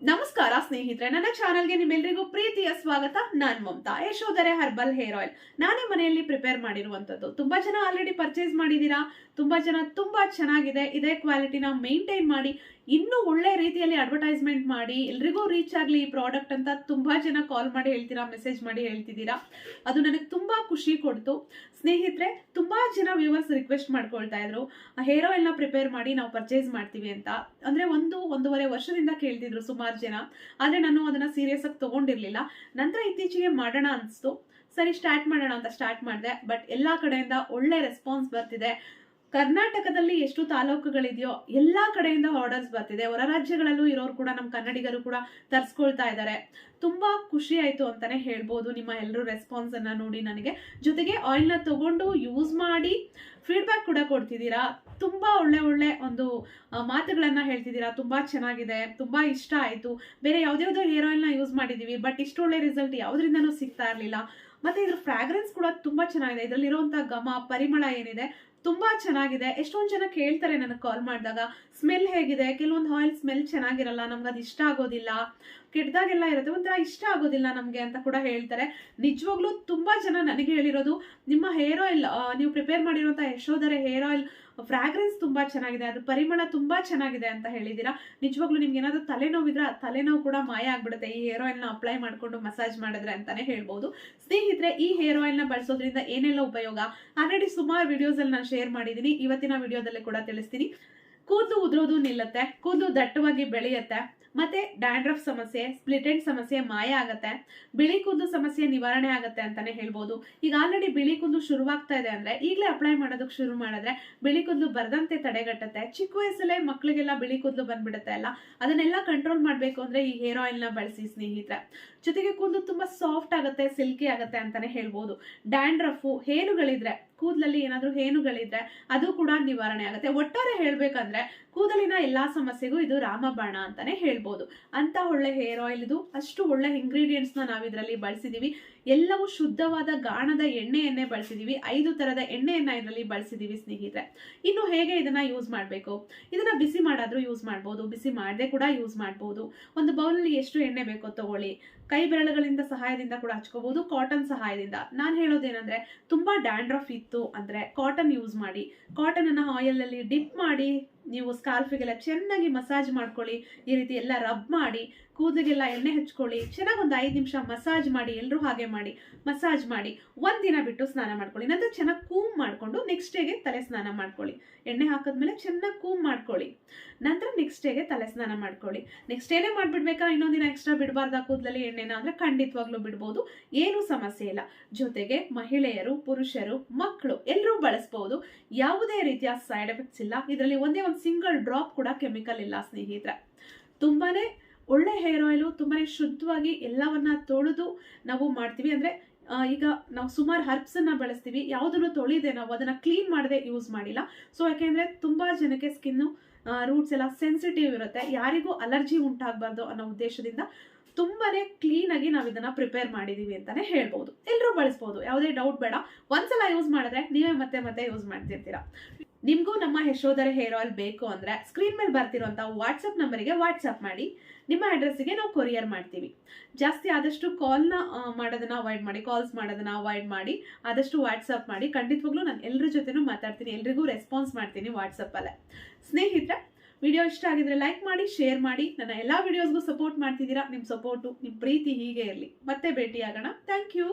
Now, ನಮಸ್ಕಾರ, ಸ್ನೇಹಿತರೆ. ನನ್ನ ಚಾನಲ್ಗೆ ನಿಮ್ಮೆಲ್ಲರಿಗೂ ಪ್ರೀತಿಯ ಸ್ವಾಗತ. ನಾನು Mamata, Yashodhare herbal hair oil. ನಾನೇ ಮನೆಯಲ್ಲಿ ಪ್ರಿಪೇರ್ ಮಾಡಿರುವಂತದ್ದು ತುಂಬಾ ಜನ ಆಲ್ರೆಡಿ ಪರ್ಚೇಸ್ ಮಾಡಿದೀರಾ ತುಂಬಾ ಜನ ತುಂಬಾ ಚೆನ್ನಾಗಿದೆ. ಇದೇ ಕ್ವಾಲಿಟಿನ ಮೇಂಟೈನ್ ಮಾಡಿ, ಇನ್ನೂ ಒಳ್ಳೆ ರೀತಿಯಲ್ಲಿ ಅಡ್ವರ್ಟೈಸ್ಮೆಂಟ್ ಮಾಡಿ, ಎಲ್ರಿಗೂ ರೀಚ್ ಆಗಲಿ ಈ ಪ್ರಾಡಕ್ಟ್ ಅಂತ ತುಂಬಾ ಜನ ಕಾಲ್ ಮಾಡಿ ಹೇಳ್ತೀರಾ ಮೆಸೇಜ್ ಮಾಡಿ ಹೇಳ್ತಿದ್ದೀರಾ? ಅದು ನನಗೆ ತುಂಬಾ ಖುಷಿ ಕೊಡ್ತು. ಸ್ನೇಹಿತರೆ, ತುಂಬಾ ಜನ ವ್ಯೂವರ್ಸ್ ರಿಕ್ವೆಸ್ಟ್ ಮಾಡ್ಕೊಳ್ತಾ ಇದ್ರು. ಹೇರ್ ಆಯಿಲ್ನ ಪ್ರಿಪೇರ್ ಮಾಡಿ ನಾವು ಪರ್ಚೇಸ್ ಮಾಡ್ತೀವಿ ಅಂತ. ಅಂದ್ರೆ ಒಂದು ಒಂದೂವರೆ ವರ್ಷದಿಂದ ಕೇಳ್ತಿದ್ರು ಸುಮಾರು ಜನ. ಆದ್ರೆ ನಾನು ಅದನ್ನ ಸೀರಿಯಸ್ ಆಗಿ ತೊಗೊಂಡಿರಲಿಲ್ಲ. ನಂತರ ಇತ್ತೀಚೆಗೆ ಮಾಡೋಣ ಅನಿಸ್ತು. ಸರಿ ಸ್ಟಾರ್ಟ್ ಮಾಡೋಣ ಅಂತ ಸ್ಟಾರ್ಟ್ ಮಾಡಿದೆ ಬಟ್ ಎಲ್ಲಾ ಕಡೆಯಿಂದ ಒಳ್ಳೆ ರೆಸ್ಪಾನ್ಸ್ ಬರ್ತಿದೆ. ಕರ್ನಾಟಕದಲ್ಲಿ ಎಷ್ಟು ತಾಲೂಕುಗಳಿದೆಯೋ ಎಲ್ಲ ಕಡೆಯಿಂದ ಆರ್ಡರ್ಸ್ ಬರ್ತಿದೆ. ಹೊರ ರಾಜ್ಯಗಳಲ್ಲೂ ಇರೋರು ಕೂಡ ನಮ್ಮ ಕನ್ನಡಿಗರು ಕೂಡ ತರಿಸ್ಕೊಳ್ತಾ ಇದ್ದಾರೆ ತುಂಬಾ ಖುಷಿ ಆಯಿತು ಅಂತಾನೆ ಹೇಳ್ಬೋದು. ನಿಮ್ಮ ಎಲ್ಲರೂ ರೆಸ್ಪಾನ್ಸ್ ಅನ್ನ ನೋಡಿ ನನಗೆ. ಜೊತೆಗೆ ಆಯಿಲ್ನ ತಗೊಂಡು ಯೂಸ್ ಮಾಡಿ ಫೀಡ್ಬ್ಯಾಕ್ ಕೂಡ ಕೊಡ್ತಿದ್ದೀರಾ? ತುಂಬಾ ಒಳ್ಳೆ ಒಳ್ಳೆ ಒಂದು ಮಾತುಗಳನ್ನು ಹೇಳ್ತಿದ್ದೀರಾ? ತುಂಬಾ ಚೆನ್ನಾಗಿದೆ. ತುಂಬಾ ಇಷ್ಟ ಆಯಿತು. ಬೇರೆ ಯಾವ್ದ್ಯಾವ್ದೋ ಹೇರ್ ಆಯಿಲ್ನ ಯೂಸ್ ಮಾಡಿದೀವಿ ಬಟ್ ಇಷ್ಟು ಒಳ್ಳೆ ರಿಸಲ್ಟ್ ಯಾವುದರಿಂದನೂ ಸಿಗ್ತಾ ಇರಲಿಲ್ಲ. ಮತ್ತೆ ಇದ್ರ ಫ್ರಾಗ್ರೆನ್ಸ್ ಕೂಡ ತುಂಬಾ ಚೆನ್ನಾಗಿದೆ. ಇದರಲ್ಲಿರುವಂತ ಘಮ, ಪರಿಮಳ ಏನಿದೆ ತುಂಬಾ ಚೆನ್ನಾಗಿದೆ. ಎಷ್ಟೊಂದು ಜನ ಕೇಳ್ತಾರೆ ನನಗೆ ಕಾಲ್ ಮಾಡಿದಾಗ ಸ್ಮೆಲ್ ಹೇಗಿದೆ? ಕೆಲವೊಂದು ಆಯಿಲ್ ಸ್ಮೆಲ್ ಚೆನ್ನಾಗಿರಲ್ಲ, ನಮ್ಗೆ ಅದು ಇಷ್ಟ ಆಗೋದಿಲ್ಲ. ಕೆಟ್ಟದಾಗೆಲ್ಲ ಇರುತ್ತೆ. ಒಂಥರ ಇಷ್ಟ ಆಗೋದಿಲ್ಲ ನಮಗೆ ಅಂತ ಕೂಡ ಹೇಳ್ತಾರೆ. ನಿಜವಾಗ್ಲೂ ತುಂಬ ಜನ ನನಗೆ ಹೇಳಿರೋದು, ನಿಮ್ಮ ಹೇರ್ ಆಯಿಲ್ ನೀವು ಪ್ರಿಪೇರ್ ಮಾಡಿರುವಂಥ ಯಶೋಧರೆ ಹೇರ್ ಆಯಿಲ್ ಫ್ರಾಗ್ರೆನ್ಸ್ ತುಂಬ ಚೆನ್ನಾಗಿದೆ ಅದು ಪರಿಮಳ ತುಂಬ ಚೆನ್ನಾಗಿದೆ ಅಂತ ಹೇಳಿದ್ದೀರಾ? ನಿಜವಾಗ್ಲೂ ನಿಮ್ಗೆ ಏನಾದರೂ ತಲೆನೋವಿದ್ರೆ? ಆ ತಲೆನೋವು ಕೂಡ ಮಾಯ ಆಗ್ಬಿಡುತ್ತೆ. ಈ ಹೇರ್ ಆಯಿಲ್ನ ಅಪ್ಲೈ ಮಾಡಿಕೊಂಡು ಮಸಾಜ್ ಮಾಡಿದ್ರೆ ಅಂತಾನೆ ಹೇಳ್ಬೋದು. ಸ್ನೇಹಿತರೆ, ಈ ಹೇರ್ ಆಯಿಲ್ನ ಬಳಸೋದ್ರಿಂದ ಏನೆಲ್ಲ ಉಪಯೋಗ? ಆಲ್ರೆಡಿ ಸುಮಾರು ವಿಡಿಯೋಸ್ ಅಲ್ಲಿ ನಾನು ಶೇರ್ ಮಾಡಿದ್ದೀನಿ. ಇವತ್ತಿನ ವಿಡಿಯೋದಲ್ಲಿ ಕೂಡ ತಿಳಿಸ್ತೀನಿ. ಕೂದಲು ಉದುರೋದು ನಿಲ್ಲುತ್ತೆ ಕೂದಲು ದಟ್ಟವಾಗಿ ಬೆಳೆಯುತ್ತೆ, ಮತ್ತೆ ಡ್ಯಾಂಡ್ರಫ್ ಸಮಸ್ಯೆ ಸ್ಪ್ಲಿಟ್ ಎಂಡ್ ಸಮಸ್ಯೆ ಮಾಯ ಆಗತ್ತೆ, ಬಿಳಿ ಕೂದಲು ಸಮಸ್ಯೆ ನಿವಾರಣೆ ಆಗುತ್ತೆ ಅಂತಾನೆ ಹೇಳ್ಬೋದು. ಈಗ ಆಲ್ರೆಡಿ ಬಿಳಿ ಕೂದಲು ಶುರುವಾಗ್ತಾ ಇದೆ ಅಂದ್ರೆ ಈಗಲೇ ಅಪ್ಲೈ ಮಾಡೋದಕ್ಕೆ ಶುರು ಮಾಡಿದ್ರೆ ಬಿಳಿ ಕೂದಲು ಬರದಂತೆ ತಡೆಗಟ್ಟುತ್ತೆ. ಚಿಕ್ಕ ವಯಸ್ಸಲ್ಲೇ ಮಕ್ಕಳಿಗೆಲ್ಲ ಬಿಳಿ ಕೂದಲು ಬಂದ್ಬಿಡುತ್ತೆ ಅಲ್ಲ? ಅದನ್ನೆಲ್ಲ ಕಂಟ್ರೋಲ್ ಮಾಡಬೇಕು ಅಂದ್ರೆ ಈ ಹೇರ್ ಆಯಿಲ್ನ ಬಳಸಿ ಸ್ನೇಹಿತರೆ. ಜೊತೆಗೆ ಕೂದಲು ತುಂಬಾ ಸಾಫ್ಟ್ ಆಗುತ್ತೆ ಸಿಲ್ಕಿ ಆಗುತ್ತೆ ಅಂತಾನೆ ಹೇಳ್ಬೋದು. ಡ್ಯಾಂಡ್ರಫು ಹೇನುಗಳಿದ್ರೆ, ಕೂದಲಲ್ಲಿ ಏನಾದ್ರೂ ಹೇನುಗಳಿದ್ರೆ ಅದು ಕೂಡ ನಿವಾರಣೆ ಆಗುತ್ತೆ. ಒಟ್ಟಾರೆ ಹೇಳ್ಬೇಕಂದ್ರೆ ಕೂದಲಿನ ಎಲ್ಲಾ ಸಮಸ್ಯೆಗೂ ಇದು ರಾಮಬಾಣ ಅಂತಾನೆ ಹೇಳ್ಬೋದು. ಅಂತ ಒಳ್ಳೆ ಹೇರ್ ಆಯಿಲ್ ಇದು ಅಷ್ಟು ಒಳ್ಳೆ ಇಂಗ್ರೀಡಿಯೆಂಟ್ಸ್ನ ನಾವು ಇದರಲ್ಲಿ ಬಳಸಿದೀವಿ. ಎಲ್ಲವೂ ಶುದ್ಧವಾದ ಗಾಣದ ಎಣ್ಣೆಯನ್ನೇ ಬಳಸಿದೀವಿ. ಐದು ತರದ ಎಣ್ಣೆಯನ್ನ ಇದರಲ್ಲಿ ಬಳಸಿದೀವಿ ಸ್ನೇಹಿತರೆ. ಇನ್ನು ಹೇಗೆ ಇದನ್ನ ಯೂಸ್ ಮಾಡಬೇಕು? ಇದನ್ನ ಬಿಸಿ ಮಾಡಾದ್ರೂ ಯೂಸ್ ಮಾಡ್ಬೋದು. ಬಿಸಿ ಮಾಡದೆ ಕೂಡ ಯೂಸ್ ಮಾಡ್ಬೋದು. ಒಂದು ಬೌಲಲ್ಲಿ ಎಷ್ಟು ಎಣ್ಣೆ ಬೇಕೋ ತಗೊಳ್ಳಿ. ಕೈ ಬೆರಳುಗಳಿಂದ ಸಹಾಯದಿಂದ ಕೂಡ ಹಚ್ಕೋಬಹುದು ಕಾಟನ್ ಸಹಾಯದಿಂದ. ನಾನು ಹೇಳೋದೇನಂದ್ರೆ ತುಂಬಾ ಡ್ಯಾಂಡ್ರಫ್ ಇತ್ತು ಅಂದ್ರೆ ಕಾಟನ್ ಯೂಸ್ ಮಾಡಿ. ಕಾಟನ್ ಅನ್ನ ಆಯಿಲ್ ಅಲ್ಲಿ ಡಿಪ್ ಮಾಡಿ ನೀವು ಸ್ಕಾಲ್ಫಿಗೆಲ್ಲ ಚೆನ್ನಾಗಿ ಮಸಾಜ್ ಮಾಡ್ಕೊಳ್ಳಿ, ಈ ರೀತಿ ಎಲ್ಲ ರಬ್ ಮಾಡಿ, ಕೂದಲಿಗೆಲ್ಲ ಎಣ್ಣೆ ಹಚ್ಕೊಳ್ಳಿ, ಚೆನ್ನಾಗಿ ಒಂದು ಐದು ನಿಮಿಷ ಮಸಾಜ್ ಮಾಡಿ ಎಲ್ಲರೂ ಹಾಗೆ ಮಾಡಿ, ಮಸಾಜ್ ಮಾಡಿ ಒಂದಿನ ದಿನ ಬಿಟ್ಟು ಸ್ನಾನ ಮಾಡ್ಕೊಳ್ಳಿ, ನಂತರ ಚೆನ್ನಾಗಿ ಕೂಮ್ ಮಾಡಿಕೊಂಡು ನೆಕ್ಸ್ಟ್ ಡೇಗೆ ತಲೆ ಸ್ನಾನ ಮಾಡ್ಕೊಳ್ಳಿ, ಎಣ್ಣೆ ಹಾಕಿದ್ಮೇಲೆ ಚೆನ್ನಾಗಿ ಕೂಮ್ ಮಾಡ್ಕೊಳ್ಳಿ. ನಂತರ ನೆಕ್ಸ್ಟ್ ಡೇಗೆ ತಲೆ ಸ್ನಾನ ಮಾಡ್ಕೊಳ್ಳಿ. ನೆಕ್ಸ್ಟ್ ಡೇನೇ ಮಾಡಿಬಿಡ್ಬೇಕಾ? ಇನ್ನೊಂದಿನ ಎಕ್ಸ್ಟ್ರಾ ಬಿಡಬಾರ್ದ ಕೂದಲಲ್ಲಿ ಎಣ್ಣೆನ ಅಂದರೆ ಖಂಡಿತವಾಗ್ಲೂ ಬಿಡ್ಬೋದು. ಏನೂ ಸಮಸ್ಯೆ ಇಲ್ಲ. ಜೊತೆಗೆ ಮಹಿಳೆಯರು, ಪುರುಷರು, ಮಕ್ಕಳು ಎಲ್ಲರೂ ಬಳಸ್ಬೋದು. ಯಾವುದೇ ರೀತಿಯ ಸೈಡ್ ಎಫೆಕ್ಟ್ಸ್ ಇಲ್ಲ. ಇದರಲ್ಲಿ ಒಂದೇ ಒಂದು ಸಿಂಗಲ್ ಡ್ರಾಪ್ ಕೂಡ ಕೆಮಿಕಲ್ ಇಲ್ಲ, ಸ್ನೇಹಿತರೆ. ತುಂಬಾ ಒಳ್ಳೆ ಹೇರ್ ಆಯಿಲು ತುಂಬಾ ಶುದ್ಧವಾಗಿ ಎಲ್ಲವನ್ನ ತೊಳೆದು ನಾವು ಮಾಡ್ತೀವಿ. ಅಂದರೆ ಈಗ ನಾವು ಸುಮಾರು ಹರ್ಬ್ಸನ್ನು ಬಳಸ್ತೀವಿ. ಯಾವುದನ್ನು ತೊಳಿದೆ ನಾವು ಅದನ್ನು ಕ್ಲೀನ್ ಮಾಡದೆ ಯೂಸ್ ಮಾಡಿಲ್ಲ. ಸೊ ಯಾಕೆಂದರೆ ತುಂಬ ಜನಕ್ಕೆ ಸ್ಕಿನ್ ರೂಟ್ಸ್ ಎಲ್ಲ ಸೆನ್ಸಿಟಿವ್ ಇರುತ್ತೆ. ಯಾರಿಗೂ ಅಲರ್ಜಿ ಉಂಟಾಗಬಾರ್ದು ಅನ್ನೋ ಉದ್ದೇಶದಿಂದ ತುಂಬಾನೇ ಕ್ಲೀನ್ ಆಗಿ ನಾವು ಇದನ್ನ ಪ್ರಿಪೇರ್ ಮಾಡಿದೀವಿ ಅಂತಾನೆ ಹೇಳ್ಬೋದು. ಎಲ್ಲರೂ ಬಳಸ್ಬೋದು. ಯಾವುದೇ ಡೌಟ್ ಬೇಡ. ಒಂದ್ಸಲ ಯೂಸ್ ಮಾಡಿದ್ರೆ ನೀವೇ ಮತ್ತೆ ಮತ್ತೆ ಯೂಸ್ ಮಾಡ್ತಿರ್ತೀರಾ? ನಿಮ್ಗೂ ನಮ್ಮ ಯಶೋಧರ ಹೇರ್ ಆಯಿಲ್ ಬೇಕು ಅಂದ್ರೆ ಸ್ಕ್ರೀನ್ ಮೇಲೆ ಬರ್ತಿರುವಂಥ ವಾಟ್ಸಪ್ ನಂಬರಿಗೆ ವಾಟ್ಸಪ್ ಮಾಡಿ. ನಿಮ್ಮ ಅಡ್ರೆಸ್ಸಿಗೆ ನಾವು ಕೊರಿಯರ್ ಮಾಡ್ತೀವಿ. ಜಾಸ್ತಿ ಆದಷ್ಟು ಕಾಲ್ನ ಮಾಡೋದನ್ನ ಅವಾಯ್ಡ್ ಮಾಡಿ ಕಾಲ್ಸ್ ಮಾಡೋದನ್ನ ಅವಾಯ್ಡ್ ಮಾಡಿ, ಆದಷ್ಟು ವಾಟ್ಸಪ್ ಮಾಡಿ. ಖಂಡಿತವಾಗ್ಲೂ ನಾನು ಎಲ್ಲರ ಜೊತೆನೂ ಮಾತಾಡ್ತೀನಿ, ಎಲ್ರಿಗೂ ರೆಸ್ಪಾನ್ಸ್ ಮಾಡ್ತೀನಿ ವಾಟ್ಸಪ್ಪಲ್ಲೇ ಸ್ನೇಹಿತರೆ ವಿಡಿಯೋ ಇಷ್ಟ ಆಗಿದ್ರೆ ಲೈಕ್ ಮಾಡಿ ಶೇರ್ ಮಾಡಿ. ನನ್ನ ಎಲ್ಲ ವಿಡಿಯೋಸ್ಗೂ ಸಪೋರ್ಟ್ ಮಾಡ್ತಿದ್ದೀರಾ? ನಿಮ್ಮ ಸಪೋರ್ಟು ನಿಮ್ಮ ಪ್ರೀತಿ ಹೀಗೆ ಇರಲಿ. ಮತ್ತೆ ಭೇಟಿಯಾಗೋಣ. Thank you